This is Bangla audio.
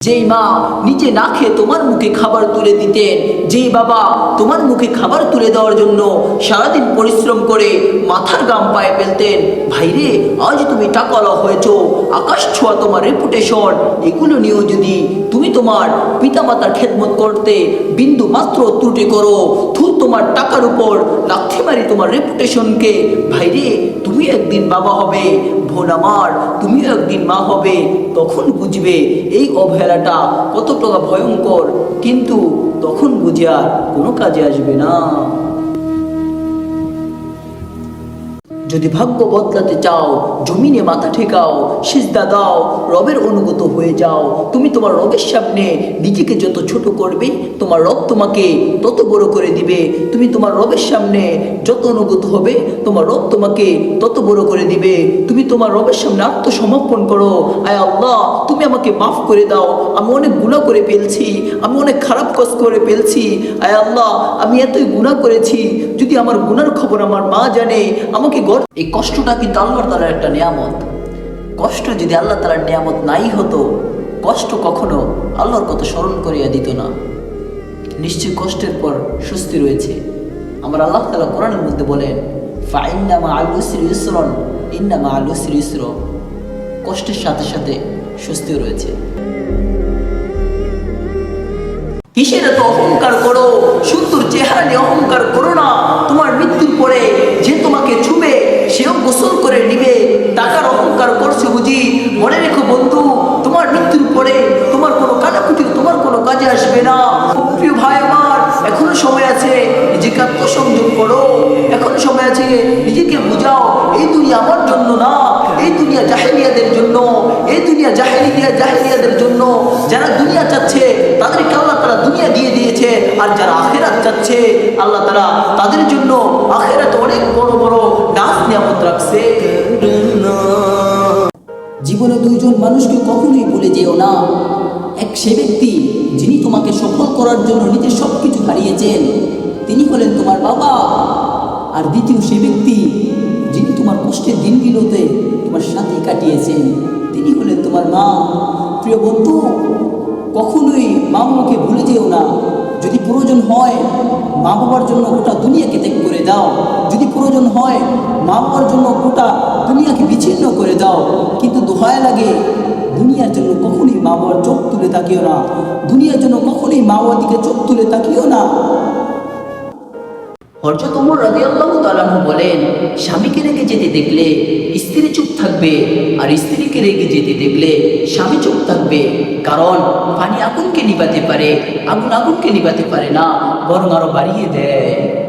যেই মা নিজে না খেয়ে তোমার মুখে খাবার তুলে দিতেন, যেই বাবা তোমার মুখে খাবার তুলে দেওয়ার জন্য সারাদিন পরিশ্রম করে মাথার গাম পায়ে ফেলতেন ভাইরে আজ তুমি টাকালা হয়েছ, আকাশ ছোঁয়া তোমার রেপুটেশন এগুলো নিয়েও যদি তুমি তোমার পিতামাতার খেদমত করতে বিন্দু মাত্র ত্রুটি করো তোমার টাকার উপর লাথি মারি তোমার রেপুটেশনকে ভাইরে, তুমি একদিন বাবা হবে, বোন আমার, তুমিও একদিন মা হবে, তখন বুঝবে এই অবহেলাটা কতটা ভয়ঙ্কর। কিন্তু তখন বুঝে আর কোনো কাজে আসবে না। যদি ভাগ্য বদলাতে চাও, জমিনে মাথা ঠেকাও, সিজদা দাও, রবের অনুগত হয়ে যাও, তুমি তোমার রবের সামনে নিজেকে যত ছোট করবে, তোমার রব তোমাকে তত বড় করে দিবে। তুমি তোমার রবের সামনে যত অনুগত হবে, তোমার রব তোমাকে তত বড় করে দিবে। তুমি তোমার রবের সামনে আত্মসমর্পণ করো। আয় আল্লাহ, তুমি আমাকে মাফ করে দাও। আমি অনেক গুণা করে ফেলছি, আমি অনেক খারাপ কাজ করে ফেলছি। আয় আল্লাহ, আমি এতই গুণা করেছি, যদি আমার গুনার খবর আমার মা জানে, আমাকে গড় এই কষ্টটা কিন্তু আল্লাহর তালার একটা নিয়ামত। কষ্ট যদি আল্লাহ তালার নিয়ামত নাই হতো, কষ্ট কখনো আল্লাহর কথা স্মরণ করিয়া দিত না। নিশ্চয় কষ্টের পর স্বস্তি রয়েছে। আমার আল্লাহ তালা কোরআনের মধ্যে বলেন ফাইন্নামা আলুসির ইসরন ইন্নামা আলুসির ইসর কষ্টের সাথে সাথে স্বস্তিও রয়েছে। কিসের এত অহংকার করো? সুন্দর চেহারা নিয়ে অহংকার করো না তোমার মৃত্যুর পরে যে তোমাকে ছুবে সেও গোসল করে নিবে টাকার অহংকার করছে বুঝি মনে রেখো বন্ধু, তোমার মৃত্যুর পরে তোমার কোনো কাটাকুটি তোমার কোনো কাজে আসবে না। প্রিয় ভাই আমার, এখনও সময় আছে, নিজেকে আত্মসংযম করো। এখনও সময় আছে, নিজেকে বুঝাও, এই দুনিয়া আমার জন্য না, এই দুনিয়া জাহেলিয়াদের জন্য, এই দুনিয়া জাহেলিয়া, জাহেলিয়াদের জন্য। যারা দুনিয়া চাচ্ছে, তাদেরকে আল্লাহ তারা দুনিয়া দিয়ে দিয়েছে, আর যারা আখেরাত চাচ্ছে, আল্লাহ তারা তাদের জন্য আখেরাত অনেক বড় বড় নাচ নিয়ামত রাখছে। জীবনে দুইজন মানুষকে কখনোই ভুলে যেও না। এক সে ব্যক্তি, যিনি তোমাকে সফল করার জন্য নিজের সব কিছু হারিয়েছেন, তিনি হলেন তোমার বাবা। আর দ্বিতীয় সে ব্যক্তি, যিনি তোমার কষ্টের দিনগুলোতে তোমার সাথে কাটিয়েছেন, তিনি হলেন তোমার মা। প্রিয় বন্ধু, কখনোই মা বাবাকে ভুলে যেও না। প্রয়োজন হয়, মা বাবার জন্য গোটা দুনিয়াকে ত্যাগ করে দাও। যদি প্রয়োজন হয়, মা বাবার জন্য গোটা দুনিয়াকে বিচ্ছিন্ন করে দাও। কিন্তু দোহায় লাগে, দুনিয়ার জন্য কখনোই মা বাবার চোখ তুলে তাকিও না। দুনিয়ার জন্য কখনোই মা বাবার দিকে চোখ তুলে তাকিও না। হরজত ওমর রাদিয়াল্লাহু তাআলাহু বলেন, স্বামীকে রেখে যেতে দেখলে স্ত্রী চুপ থাকবে আর স্ত্রীকে রেগে যেতে দেখলে স্বামী চুপ থাকবে। কারণ পানি আগুনকে নিবাতে পারে, আগুন আগুনকে নিবাতে পারে না, বরং আরও বাড়িয়ে দেয়।